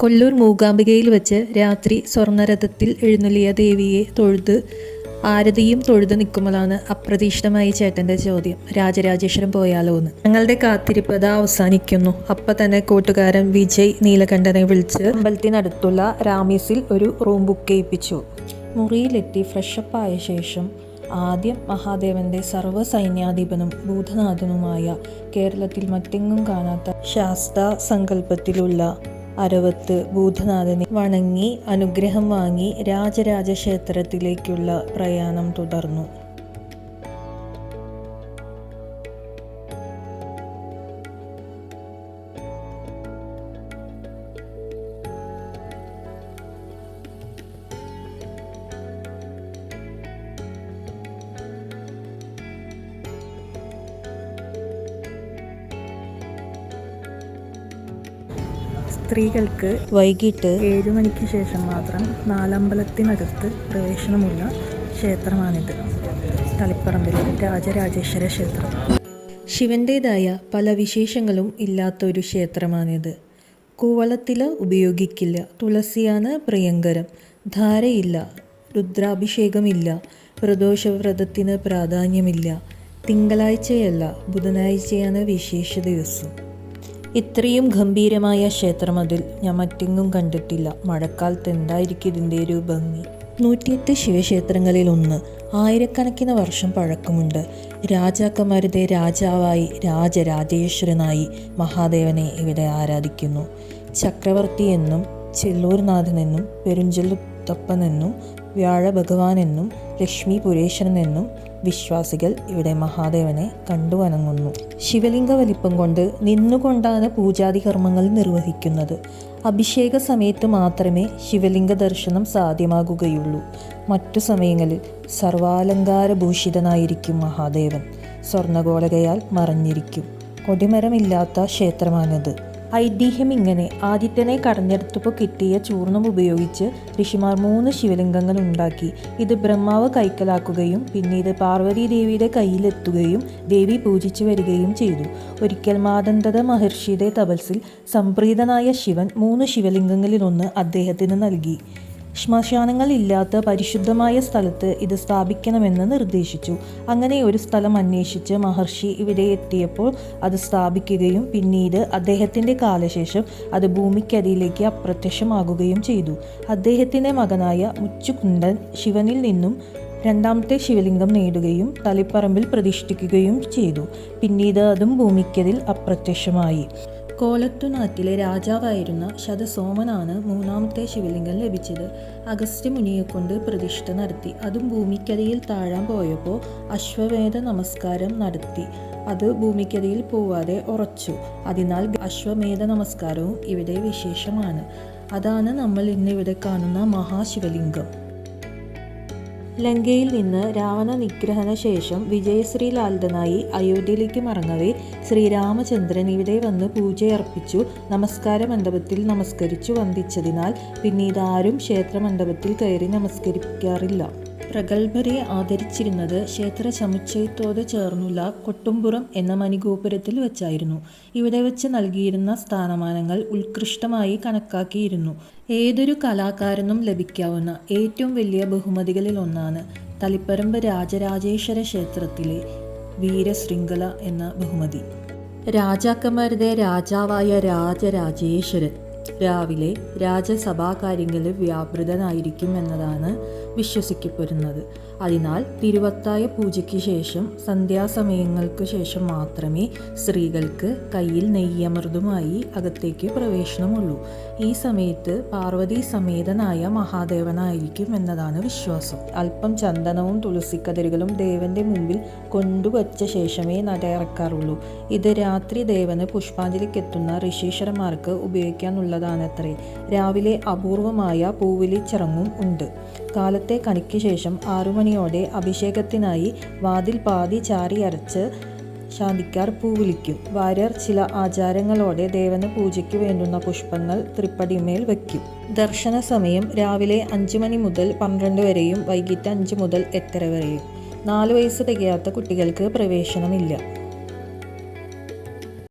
കൊല്ലൂർ മൂകാംബികയിൽ വെച്ച് രാത്രി സ്വർണരഥത്തിൽ എഴുന്നള്ളിയ ദേവിയെ തൊഴുത് ആരതിയും തൊഴുത് നിൽക്കുമ്പോഴാണ് അപ്രതീക്ഷിതമായി ചേട്ടന്റെ ചോദ്യം. രാജരാജേശ്വരം പോയാലോ എന്ന്. ഞങ്ങളുടെ കാത്തിരിപ്പ് അത് അവസാനിക്കുന്നു. അപ്പം തന്നെ കൂട്ടുകാരൻ വിജയ് നീലകണ്ഠനെ വിളിച്ച് അമ്പലത്തിനടുത്തുള്ള രാമീസിൽ ഒരു റൂം ബുക്ക് ചെയ്യിപ്പിച്ചു. മുറിയിലെത്തി ഫ്രഷപ്പ് ആയ ശേഷം ആദ്യം മഹാദേവന്റെ സർവസൈന്യാധിപനും ഭൂതനാഥനുമായ കേരളത്തിൽ മറ്റെങ്ങും കാണാത്ത ശാസ്ത്ര സങ്കല്പത്തിലുള്ള അരവത്ത് ഭൂതനാഥനെ വണങ്ങി അനുഗ്രഹം വാങ്ങി രാജരാജ ക്ഷേത്രത്തിലേക്കുള്ള പ്രയാണം തുടർന്നു. സ്ത്രീകൾക്ക് വൈകിട്ട് ഏഴു മണിക്ക് ശേഷം മാത്രം നാലമ്പലത്തിനടുത്ത് പ്രവേശനമുള്ള ക്ഷേത്രമാണിത്. തളിപ്പറമ്പിലെ രാജരാജേശ്വര ക്ഷേത്രം. ശിവന്റേതായ പല വിശേഷങ്ങളും ഇല്ലാത്തൊരു ക്ഷേത്രമാണിത്. കൂവളത്തില ഉപയോഗിക്കില്ല. തുളസിയാണ് പ്രിയങ്കരം. ധാരയില്ല. രുദ്രാഭിഷേകമില്ല. പ്രദോഷവ്രതത്തിന് പ്രാധാന്യമില്ല. തിങ്കളാഴ്ചയല്ല. ബുധനാഴ്ചയാണ് വിശേഷ ദിവസം. ഇത്രയും ഗംഭീരമായ ക്ഷേത്രമതിൽ ഞാൻ മറ്റെങ്ങും കണ്ടിട്ടില്ല. മഴക്കാലത്ത് എന്തായിരിക്കും ഇതിന്റെ ഒരു ഭംഗി? നൂറ്റിയെട്ട് ശിവക്ഷേത്രങ്ങളിൽ ഒന്ന്. ആയിരക്കണക്കിന് വർഷം പഴക്കമുണ്ട്. രാജാക്കന്മാരുടെ രാജാവായി രാജരാജേശ്വരനായി മഹാദേവനെ ഇവിടെ ആരാധിക്കുന്നു. ചക്രവർത്തി എന്നും ചെല്ലൂർനാഥനെന്നും പെരുഞ്ചെല്ലുത്തപ്പനെന്നും വ്യാഴ ഭഗവാനെന്നും ലക്ഷ്മി പുരേശ്വരനെന്നും വിശ്വാസികൾ ഇവിടെ മഹാദേവനെ കണ്ടു വണങ്ങുന്നു ശിവലിംഗ വലിപ്പം കൊണ്ട് നിന്നുകൊണ്ടാണ് പൂജാതി കർമ്മങ്ങൾ നിർവഹിക്കുന്നത്. അഭിഷേക സമയത്ത് മാത്രമേ ശിവലിംഗ ദർശനം സാധ്യമാകുകയുള്ളൂ. മറ്റു സമയങ്ങളിൽ സർവാലങ്കാരഭൂഷിതനായിരിക്കും മഹാദേവൻ. സ്വർണഗോളകയാൽ മറഞ്ഞിരിക്കും. കൊടിമരമില്ലാത്ത ക്ഷേത്രമാണിത്. ഐതിഹ്യം ഇങ്ങനെ ആദിത്യനെ കടഞ്ഞെടുത്തപ്പോൾ കിട്ടിയ ചൂർണം ഉപയോഗിച്ച് ഋഷിമാർ മൂന്ന് ശിവലിംഗങ്ങൾ ഉണ്ടാക്കി. ഇത് ബ്രഹ്മാവ് കൈക്കലാക്കുകയും പിന്നീട് പാർവതി ദേവിയുടെ കയ്യിലെത്തുകയും ദേവി പൂജിച്ചു വരികയും ചെയ്തു. ഒരിക്കൽ മാതന്തത മഹർഷിയുടെ തപസ്സിൽ സംപ്രീതനായ ശിവൻ മൂന്ന് ശിവലിംഗങ്ങളിലൊന്ന് അദ്ദേഹത്തിന് നൽകി. ശ്മശാനങ്ങൾ ഇല്ലാത്ത പരിശുദ്ധമായ സ്ഥലത്ത് ഇത് സ്ഥാപിക്കണമെന്ന് നിർദ്ദേശിച്ചു. അങ്ങനെ ഒരു സ്ഥലം അന്വേഷിച്ച് മഹർഷി ഇവിടെ എത്തിയപ്പോൾ അത് സ്ഥാപിക്കുകയും പിന്നീട് അദ്ദേഹത്തിന്റെ കാലശേഷം അത് ഭൂമിക്കരിയിലേക്ക് അപ്രത്യക്ഷമാകുകയും ചെയ്തു. അദ്ദേഹത്തിന്റെ മകനായ മുച്ചുകുണ്ടൻ ശിവനിൽ നിന്നും രണ്ടാമത്തെ ശിവലിംഗം നേടുകയും തളിപ്പറമ്പിൽ പ്രതിഷ്ഠിക്കുകയും ചെയ്തു. പിന്നീട് അതും ഭൂമിക്കതിൽ അപ്രത്യക്ഷമായി. കോലത്തുനാട്ടിലെ രാജാവായിരുന്ന ശതസോമനാണ് മൂന്നാമത്തെ ശിവലിംഗം ലഭിച്ചത്. അഗസ്ത്യ മുനിയെക്കൊണ്ട് പ്രതിഷ്ഠ നടത്തി. അതും ഭൂമിക്കരയിൽ താഴാൻ പോയപ്പോൾ അശ്വമേധ നമസ്കാരം നടത്തി. അത് ഭൂമിക്കരയിൽ പോവാതെ ഉറച്ചു. അതിനാൽ അശ്വമേധ നമസ്കാരവും ഇവിടെ വിശേഷമാണ്. അതാണ് നമ്മൾ ഇന്നിവിടെ കാണുന്ന മഹാശിവലിംഗം. ലങ്കയിൽ നിന്ന് രാവണ നിഗ്രഹണ ശേഷം വിജയശ്രീലാലിതനായി അയോധ്യയിലേക്ക് മടങ്ങവേ ശ്രീരാമചന്ദ്രൻ ഇവിടെ വന്ന് പൂജയർപ്പിച്ചു നമസ്കാര മണ്ഡപത്തിൽ നമസ്കരിച്ചു വന്ദിച്ചതിനാൽ പിന്നീട് ആരും ക്ഷേത്ര മണ്ഡപത്തിൽ കയറി നമസ്കരിക്കാറില്ല. പ്രഗത്ഭരെ ആദരിച്ചിരുന്നത് ക്ഷേത്ര സമുച്ചയത്തോട് ചേർന്നുള്ള കൊട്ടുംപുറം എന്ന മണിഗോപുരത്തിൽ വെച്ചായിരുന്നു. ഇവിടെ വെച്ച് നൽകിയിരുന്ന സ്ഥാനമാനങ്ങൾ ഉത്കൃഷ്ടമായി കണക്കാക്കിയിരുന്നു. ഏതൊരു കലാകാരനും ലഭിക്കാവുന്ന ഏറ്റവും വലിയ ബഹുമതികളിൽ ഒന്നാണ് തളിപ്പറമ്പ് രാജരാജേശ്വര ക്ഷേത്രത്തിലെ വീരശൃംഖല എന്ന ബഹുമതി. രാജാക്കന്മാരുടെ രാജാവായ രാജരാജേശ്വരൻ രാവിലെ രാജസഭാകാര്യങ്ങളിൽ വ്യാപൃതനായിരിക്കും എന്നതാണ് വിശ്വസിക്കപ്പെടുന്നത്. അതിനാൽ തിരുവത്തായ പൂജയ്ക്ക് ശേഷം സന്ധ്യാസമയങ്ങൾക്ക് ശേഷം മാത്രമേ സ്ത്രീകൾക്ക് കയ്യിൽ നെയ്യമൃതുമായി അകത്തേക്ക് പ്രവേശനമുള്ളൂ. ഈ സമയത്ത് പാർവതി സമേതനായ മഹാദേവനായിരിക്കും എന്നതാണ് വിശ്വാസം. അല്പം ചന്ദനവും തുളസിക്കതിരുകളും ദേവന്റെ മുമ്പിൽ കൊണ്ടുവച്ച ശേഷമേ നട ഇറക്കാറുള്ളൂ. ഇത് രാത്രി ദേവന് പുഷ്പാഞ്ജലിക്കെത്തുന്ന ഋഷീശ്വരന്മാർക്ക് ഉപയോഗിക്കാനുള്ളതാണത്രേ രാവിലെ അപൂർവമായ പൂവിലിച്ചിറങ്ങും ഉണ്ട്. കാലത്തെ കണിക്ക് ശേഷം ആറുമണിയോടെ അഭിഷേകത്തിനായി വാതിൽ പാതി ചാരി അരച്ച് ശാന്തിക്കാർ പൂവിളിക്കും. വാര്യർ ചില ആചാരങ്ങളോടെ ദേവന് പൂജയ്ക്ക് വേണ്ടുന്ന പുഷ്പങ്ങൾ തൃപ്പടിമേൽ വയ്ക്കും. ദർശന സമയം രാവിലെ അഞ്ചു മണി മുതൽ പന്ത്രണ്ട് വരെയും വൈകിട്ട് അഞ്ച് മുതൽ എട്ടര വരെയും. നാല് വയസ്സ് തികയാത്ത കുട്ടികൾക്ക് പ്രവേശനമില്ല.